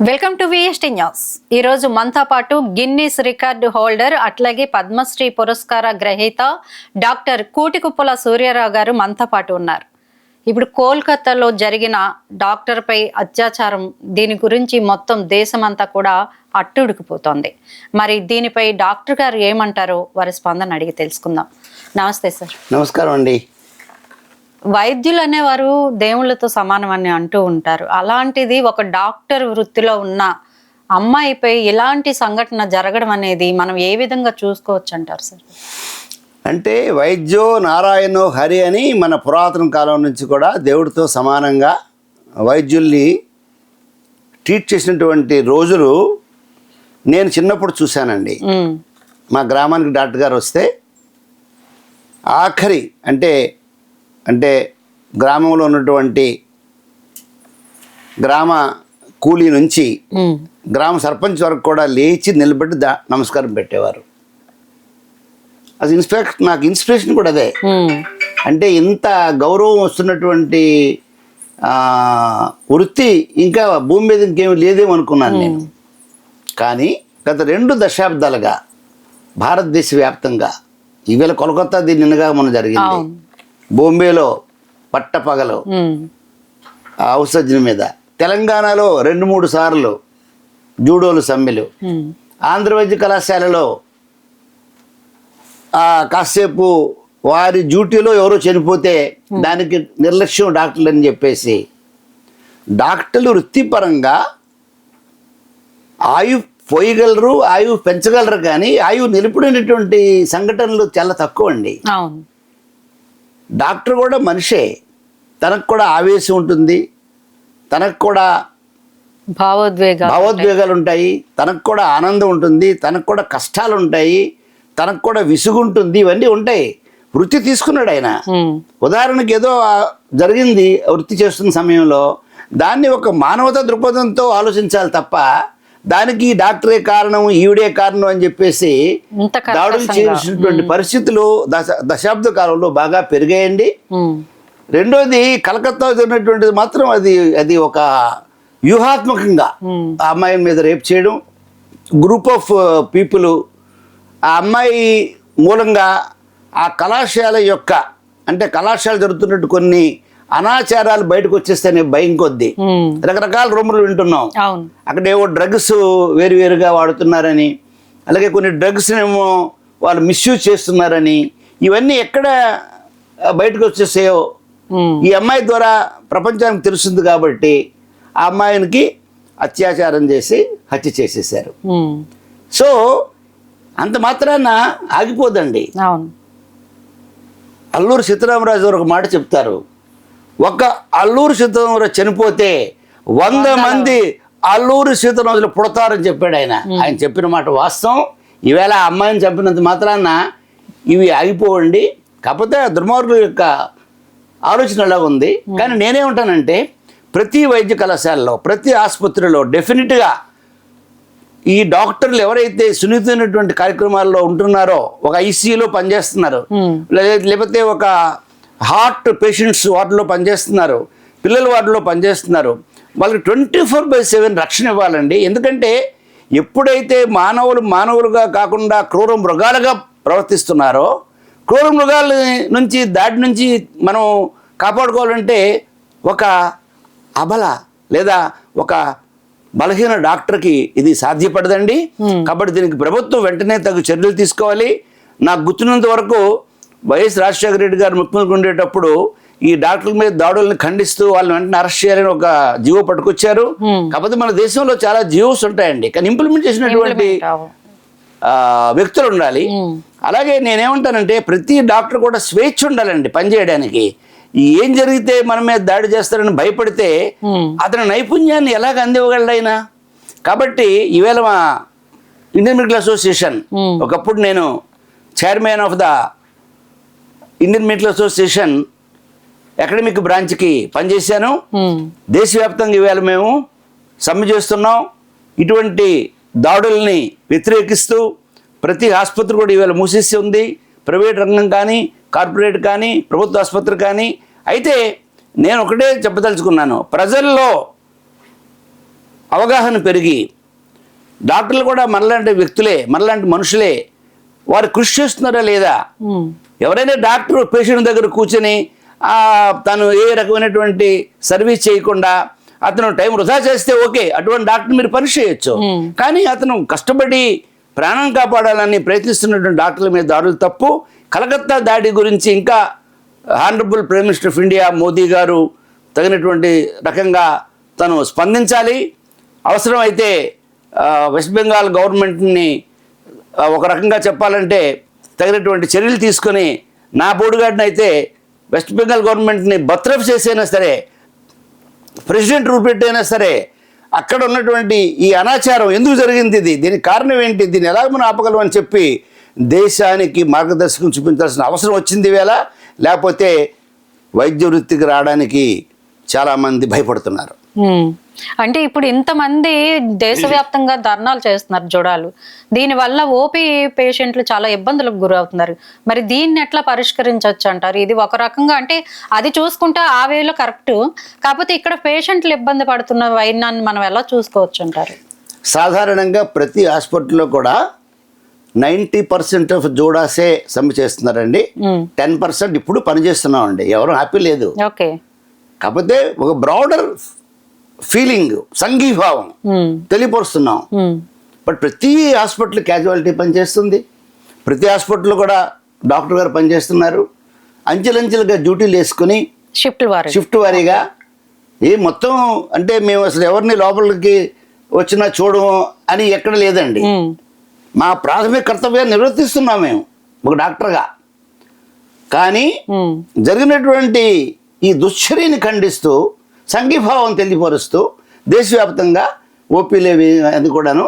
Welcome to VST news ఈరోజు మనతో పాటు గిన్నీస్ రికార్డు హోల్డర్ అట్లాగే పద్మశ్రీ పురస్కార గ్రహీత డాక్టర్ కూటికుప్పల సూర్యారావు గారు మనతో పాటు ఉన్నారు. ఇప్పుడు కోల్కతాలో జరిగిన డాక్టర్పై అత్యాచారం దీని గురించి మొత్తం దేశమంతా కూడా అట్టుడికిపోతోంది. మరి దీనిపై డాక్టర్ గారు ఏమంటారో వారి స్పందన అడిగి తెలుసుకుందాం. నమస్తే సార్. నమస్కారం అండి. వైద్యులు అనేవారు దేవుళ్ళతో సమానం అని అంటూ ఉంటారు. అలాంటిది ఒక డాక్టర్ వృత్తిలో ఉన్న అమ్మాయిపై ఇలాంటి సంఘటన జరగడం అనేది మనం ఏ విధంగా చూసుకోవచ్చు అంటారు సార్? అంటే వైద్యో నారాయణో హరి అని మన పురాతన కాలం నుంచి కూడా దేవుడితో సమానంగా వైద్యుల్ని ట్రీట్ చేసినటువంటి రోజులు నేను చిన్నప్పుడు చూశానండి. మా గ్రామానికి డాక్టర్ గారు వస్తే ఆఖరి అంటే అంటే గ్రామంలో ఉన్నటువంటి గ్రామ కూలీ నుంచి గ్రామ సర్పంచ్ వరకు కూడా లేచి నిలబడి దా నమస్కారం పెట్టేవారు. అది ఇన్స్పెక్ట్ నాకు ఇన్స్పిరేషన్ కూడా అదే. అంటే ఇంత గౌరవం వస్తున్నటువంటి వృత్తి ఇంకా భూమి మీద ఇంకేమి లేదేమో అనుకున్నాను నేను. కానీ గత రెండు దశాబ్దాలుగా భారతదేశ వ్యాప్తంగా ఈవేళ కోలకత్తా దీని నిన్నగా మన జరిగింది. బొంబేలో పట్టపగలు ఔషధం మీద. తెలంగాణలో రెండు మూడు సార్లు జూడోలు సమ్మెలు. ఆంధ్ర వైద్య కళాశాలలో కాసేపు వారి డ్యూటీలో ఎవరో చనిపోతే దానికి నిర్లక్ష్యం డాక్టర్లు అని చెప్పేసి డాక్టర్లు వృత్తిపరంగా ఆయు పోయగలరు ఆయు పెంచగలరు కానీ ఆయు నిలుపుడినటువంటి సంఘటనలు చాలా తక్కువ అండి డాక్టర్ కూడా మనిషే. తనకు కూడా ఆవేశం ఉంటుంది. తనకు కూడా భావోద్వేగ భావోద్వేగాలు ఉంటాయి. తనకు కూడా ఆనందం ఉంటుంది. తనకు కూడా కష్టాలు ఉంటాయి. తనకు కూడా విసుగు ఉంటుంది. ఇవన్నీ ఉంటాయి. వృత్తి తీసుకున్నాడు ఆయన. ఉదాహరణకి ఏదో జరిగింది వృత్తి చేస్తున్న సమయంలో దాన్ని ఒక మానవతా దృక్పథంతో ఆలోచించాలి తప్ప దానికి డాక్టరే కారణం ఈవిడే కారణం అని చెప్పేసి దాడులు. చేసినటువంటి పరిస్థితులు దశ దశాబ్ద కాలంలో బాగా పెరిగాయండి. రెండోది కలకత్తా జరిగినటువంటిది మాత్రం అది అది ఒక వ్యూహాత్మకంగా ఆ అమ్మాయి మీద రేప్ చేయడం గ్రూప్ ఆఫ్ పీపుల్ ఆ అమ్మాయి మూలంగా ఆ కళాశాల యొక్క అంటే కళాశాల జరుగుతున్నట్టు కొన్ని అనాచారాలు బయటకు వచ్చేస్తేనే భయం కొద్దీ. రకరకాల రూములు వింటున్నాం. అక్కడ ఏవో డ్రగ్స్ వేరువేరుగా వాడుతున్నారని అలాగే కొన్ని డ్రగ్స్ ఏమో వాళ్ళు మిస్యూజ్ చేస్తున్నారని ఇవన్నీ ఎక్కడ బయటకు వచ్చేసాయో ఈ అమ్మాయి ద్వారా ప్రపంచానికి తెలుస్తుంది కాబట్టి ఆ అమ్మాయినికి అత్యాచారం చేసి హత్య చేసేసారు సో అంత మాత్రాన ఆగిపోదండి. అల్లూరు సీతారామరాజు గారు ఒక మాట చెప్తారు. ఒక అల్లూరు సీతారామరాజు చనిపోతే వంద మంది అల్లూరు సీతారామరాజులు పుడతారని చెప్పాడు ఆయన. ఆయన చెప్పిన మాట వాస్తవం. ఈవేళ ఆ అమ్మాయిని చంపినంత మాత్రాన ఇవి ఆగిపోవండి. కాకపోతే దుర్మార్గుల యొక్క ఆలోచన ఎలా ఉంది? కానీ నేనేమంటానంటే ప్రతి వైద్య కళాశాలలో ప్రతి ఆసుపత్రిలో డెఫినెట్గా ఈ డాక్టర్లు ఎవరైతే సున్నితమైనటువంటి కార్యక్రమాల్లో ఉంటున్నారో ఒక ఐసీయూలో పనిచేస్తున్నారు లేకపోతే ఒక హార్ట్ పేషెంట్స్ వార్డులో పనిచేస్తున్నారు పిల్లల వార్డులో పనిచేస్తున్నారు. వాళ్ళకి ట్వంటీ ఫోర్ బై సెవెన్ రక్షణ ఇవ్వాలండి. ఎందుకంటే ఎప్పుడైతే మానవులు మానవులుగా కాకుండా క్రూర మృగాలుగా ప్రవర్తిస్తున్నారో క్రూర మృగాల నుంచి దాడి నుంచి మనం కాపాడుకోవాలంటే ఒక అబల లేదా ఒక బలహీన డాక్టర్కి ఇది సాధ్యపడదండి. కాబట్టి దీనికి ప్రభుత్వం వెంటనే తగు చర్యలు తీసుకోవాలి. నాకు గుర్తున్నంత వరకు వైఎస్ రాజశేఖర రెడ్డి గారు ముఖ్యమంత్రి ఉండేటప్పుడు ఈ డాక్టర్ల మీద దాడులను ఖండిస్తూ వాళ్ళని వెంటనే అరెస్ట్ చేయాలని ఒక జీవో పట్టుకొచ్చారు. కాకపోతే మన దేశంలో చాలా జీవోస్ ఉంటాయండి. కానీ ఇంప్లిమెంట్ చేసినటువంటి వ్యక్తులు ఉండాలి. అలాగే నేనేమంటానంటే ప్రతి డాక్టర్ కూడా స్వేచ్ఛ ఉండాలండి పనిచేయడానికి ఏం జరిగితే మన మీద దాడి చేస్తారని భయపడితే అతని నైపుణ్యాన్ని ఎలాగ అందివ్వగలడు ఆయన కాబట్టి ఈవేళ మా ఇండియన్ మెడికల్ అసోసియేషన్. ఒకప్పుడు నేను chairman of the Indian medical association academic బ్రాంచ్కి పనిచేశాను. దేశవ్యాప్తంగా ఈవేళ మేము సమ్మె చేస్తున్నాం. ఇటువంటి దాడుల్ని వ్యతిరేకిస్తూ ప్రతి ఆసుపత్రి కూడా ఈవేళ మూసేసి ఉంది. ప్రైవేట్ రంగం కానీ కార్పొరేట్ కానీ ప్రభుత్వ ఆసుపత్రి కానీ. అయితే నేను ఒకటే చెప్పదలుచుకున్నాను. ప్రజల్లో అవగాహన పెరిగి డాక్టర్లు కూడా మనలాంటి వ్యక్తులే మనలాంటి మనుషులే వారు కృషి చేస్తున్నారా లేదా? ఎవరైనా డాక్టర్ పేషెంట్ దగ్గర కూర్చొని తను ఏ రకమైనటువంటి సర్వీస్ చేయకుండా అతను టైం వృధా చేస్తే ఓకే అటువంటి డాక్టర్ మీరు పరీక్ష చేయొచ్చు. కానీ అతను కష్టపడి ప్రాణం కాపాడాలని ప్రయత్నిస్తున్నటువంటి డాక్టర్ల మీద దాడులు తప్పు. కలకత్తా దాడి గురించి ఇంకా honourable prime minister of India Modi garu తగినటువంటి రకంగా తను స్పందించాలి. అవసరమైతే వెస్ట్ బెంగాల్ గవర్నమెంట్ని ఒక రకంగా చెప్పాలంటే తగినటువంటి చర్యలు తీసుకొని నా బోడుగాడిని అయితే వెస్ట్ బెంగాల్ గవర్నమెంట్ని బత్రఫ్ చేసైనా సరే ప్రెసిడెంట్ రూపెట్టైనా సరే అక్కడ ఉన్నటువంటి ఈ అనాచారం ఎందుకు జరిగింది ఇది? దీనికి కారణం ఏంటి? దీన్ని ఎలా మనం ఆపగలం అని చెప్పి దేశానికి మార్గదర్శకం చూపించాల్సిన అవసరం వచ్చింది వేళ లేకపోతే వైద్య వృత్తికి రావడానికి చాలామంది భయపడుతున్నారు. అంటే ఇప్పుడు ఇంతమంది దేశవ్యాప్తంగా ధర్నాలు చేస్తున్నారు జుడాలు. దీనివల్ల ఓపీ పేషెంట్లు చాలా ఇబ్బందులకు గురవుతున్నారు. మరి దీన్ని ఎట్లా పరిష్కరించవచ్చు అంటారు ఇది ఒక రకంగా అంటే అది చూసుకుంటే ఆ వేలో కరెక్ట్. కాకపోతే ఇక్కడ పేషెంట్లు ఇబ్బంది పడుతున్న వైనాన్ని మనం ఎలా చూసుకోవచ్చు అంటారు సాధారణంగా ప్రతి హాస్పిటల్లో కూడా నైంటీ పర్సెంట్ ఆఫ్ జోడాసే సమ్మె చేస్తున్నారండి. టెన్ పర్సెంట్ ఇప్పుడు పనిచేస్తున్నామండి. ఎవరు హ్యాపీ లేదు. ఓకే. కాకపోతే ఒక బ్రాడర్ ఫీలింగ్ సంఘీభావం ఉమ్. తెలియపరుస్తున్నాం. బట్ ప్రతి హాస్పిటల్ క్యాజువాలిటీ పనిచేస్తుంది ప్రతి హాస్పిటల్ కూడా డాక్టర్ గారు పనిచేస్తున్నారు అంచెలంచెలుగా డ్యూటీలు వేసుకుని షిఫ్ట్ వారు షిఫ్ట్ వారీగా ఏ మొత్తం అంటే మేము అసలు ఎవరిని లోపలికి వచ్చినా చూడము అని ఎక్కడ లేదండి ఉమ్. మా ప్రాథమిక కర్తవ్యాన్ని నిర్వర్తిస్తున్నాం మేము ఒక డాక్టర్గా కానీ. జరిగినటువంటి ఈ దుశ్చర్యని ఖండిస్తూ సంఘీభావం తెలియపరుస్తూ దేశవ్యాప్తంగా ఓపీలేవి అది కూడాను.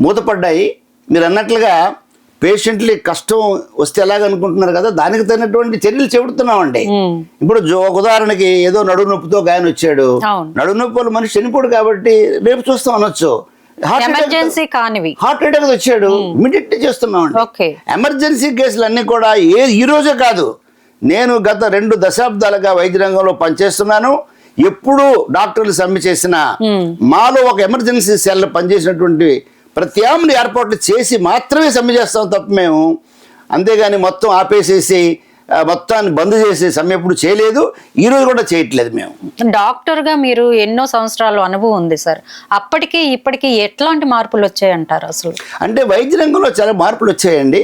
మూతపడ్డాయి. మీరు అన్నట్లుగా పేషెంట్లకి కష్టం వస్తే ఎలాగనుకుంటున్నారు కదా దానికి తగినటువంటి చర్యలు చెబుతున్నామండి. ఇప్పుడు ఉదాహరణకి ఏదో నడుము నొప్పితో గాయన వచ్చాడు. అవును. నడుము నొప్పి వల్ల మనిషి చనిపోడు కాబట్టి రేపు చూస్తాం అనొచ్చు. హార్ట్ అటాక్ ఎమర్జెన్సీ కానివి. హార్ట్ అటాక్ వచ్చాడు. ఇమీడియట్ చేస్తున్నామండి. ఎమర్జెన్సీ కేసులు అన్నీ కూడా ఏ ఈ రోజే కాదు. నేను గత రెండు దశాబ్దాలుగా వైద్య రంగంలో పనిచేస్తున్నాను. ఎప్పుడు డాక్టర్లు సమ్మె చేసిన మాలో ఒక ఎమర్జెన్సీ సెల్ పనిచేసినటువంటి ప్రత్యామ్నాయ ఏర్పాట్లు చేసి మాత్రమే సమ్మె చేస్తాం తప్ప మేము అంతేగాని మొత్తం ఆపేసేసి మొత్తాన్ని బంద్ చేసి సమ్మె ఎప్పుడు చేయలేదు. ఈ రోజు కూడా చేయట్లేదు మేము. డాక్టర్గా మీరు ఎన్నో సంవత్సరాలు అనుభవం ఉంది సార్. అప్పటికి ఇప్పటికి ఎట్లాంటి మార్పులు వచ్చాయంటారు అసలు? అంటే వైద్య రంగంలో చాలా మార్పులు వచ్చాయండి.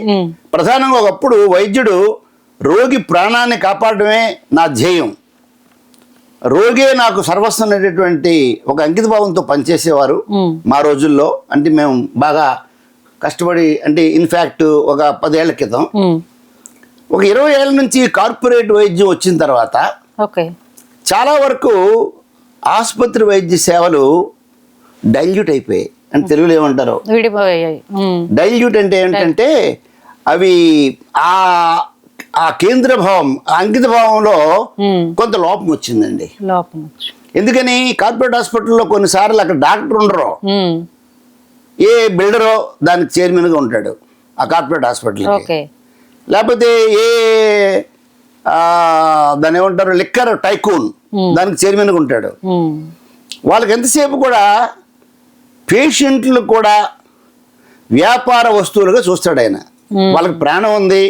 ప్రధానంగా ఒకప్పుడు వైద్యుడు రోగి ప్రాణాన్ని కాపాడడమే నా ధ్యేయం. రోగే నాకు సర్వస్వం అనేటటువంటి ఒక అంకిత భావంతో పనిచేసేవారు. మా రోజుల్లో. అంటే మేము బాగా కష్టపడి అంటే ఇన్ఫ్యాక్ట్ ఒక పదేళ్ళ క్రితం. ఒక ఇరవై ఏళ్ళ నుంచి కార్పొరేట్ వైద్యం వచ్చిన తర్వాత చాలా వరకు ఆసుపత్రి వైద్య సేవలు డైల్యూట్ అయిపోయాయి. అంటే తెలుగులో ఏమంటారు. డైల్యూట్ అంటే ఏంటంటే అవి ఆ ఆ కేంద్ర భావం ఆ అంకిత భావంలో. కొంత లోపం వచ్చిందండి. లోపం. ఎందుకని? కార్పొరేట్ హాస్పిటల్లో కొన్నిసార్లు అక్కడ డాక్టర్ ఉండరు. ఏ బిల్డరో దానికి చైర్మన్గా ఉంటాడు ఆ కార్పొరేట్ హాస్పిటల్ లేకపోతే ఏ ఆ, దాన్ని ఏమంటారు? లిక్కర్ టైకూన్ దానికి చైర్మన్గా ఉంటాడు. వాళ్ళకి ఎంతసేపు కూడా పేషెంట్లు కూడా వ్యాపార వస్తువులుగా చూస్తాడు ఆయన. వాళ్ళకి ప్రాణం ఉంది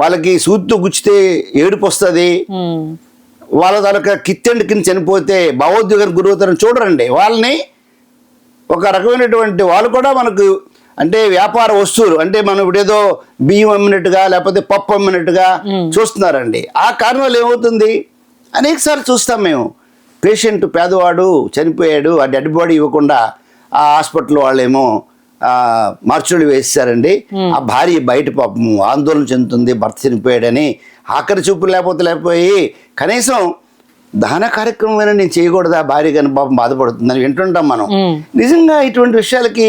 వాళ్ళకి సూదితో గుచ్చితే ఏడుపు వస్తుంది. వాళ్ళ తాలూకా కిత్తెండు కింద చనిపోతే భావోద్వేగానికి గురవుతారని చూడరండి. వాళ్ళని ఒక రకమైనటువంటి వాళ్ళు కూడా మనకు అంటే వ్యాపార వస్తువులు అంటే మనం ఇప్పుడు ఏదో బియ్యం అమ్మినట్టుగా లేకపోతే పప్పు అమ్మినట్టుగా చూస్తున్నారండి. ఆ కారణాలు ఏమవుతుంది? అనేక సార్లు చూస్తాం మేము. పేషెంట్ పేదవాడు చనిపోయాడు ఆ డెడ్ బాడీ ఇవ్వకుండా ఆ హాస్పిటల్ వాళ్ళేమో ఆ, మార్చుడు వేసేసారండి ఆ భార్య బయట పాపము ఆందోళన చెందుతుంది భర్త చనిపోయాడని ఆఖరి చూపు లేకపోతే లేకపోయి కనీసం దహన కార్యక్రమం నేను చేయకూడదా? భార్య కానీ పాపం బాధపడుతుందని వింటుంటాం మనం. నిజంగా ఇటువంటి విషయాలకి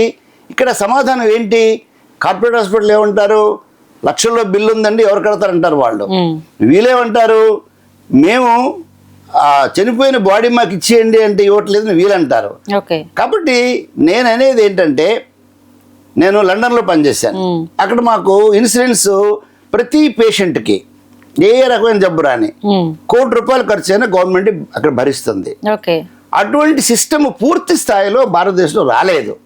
ఇక్కడ సమాధానం ఏంటి? కార్పొరేట్ హాస్పిటల్ ఏమంటారు? లక్షల్లో బిల్లు ఉందండి ఎవరు కడతారంటారు వాళ్ళు. వీళ్ళేమంటారు? మేము ఆ చనిపోయిన బాడీ మాకు ఇచ్చేయండి అంటే ఇవ్వట్లేదని వీళ్ళంటారు. ఓకే. కాబట్టి నేను అనేది ఏంటంటే నేను లండన్లో పనిచేశాను. అక్కడ మాకు ఇన్సూరెన్స్ ప్రతి పేషెంట్కి ఏ రకమైన జబ్బు రాని. కోటి రూపాయలు ఖర్చు అయినా గవర్నమెంట్ అక్కడ భరిస్తుంది అటువంటి సిస్టమ్ పూర్తి స్థాయిలో భారతదేశంలో రాలేదు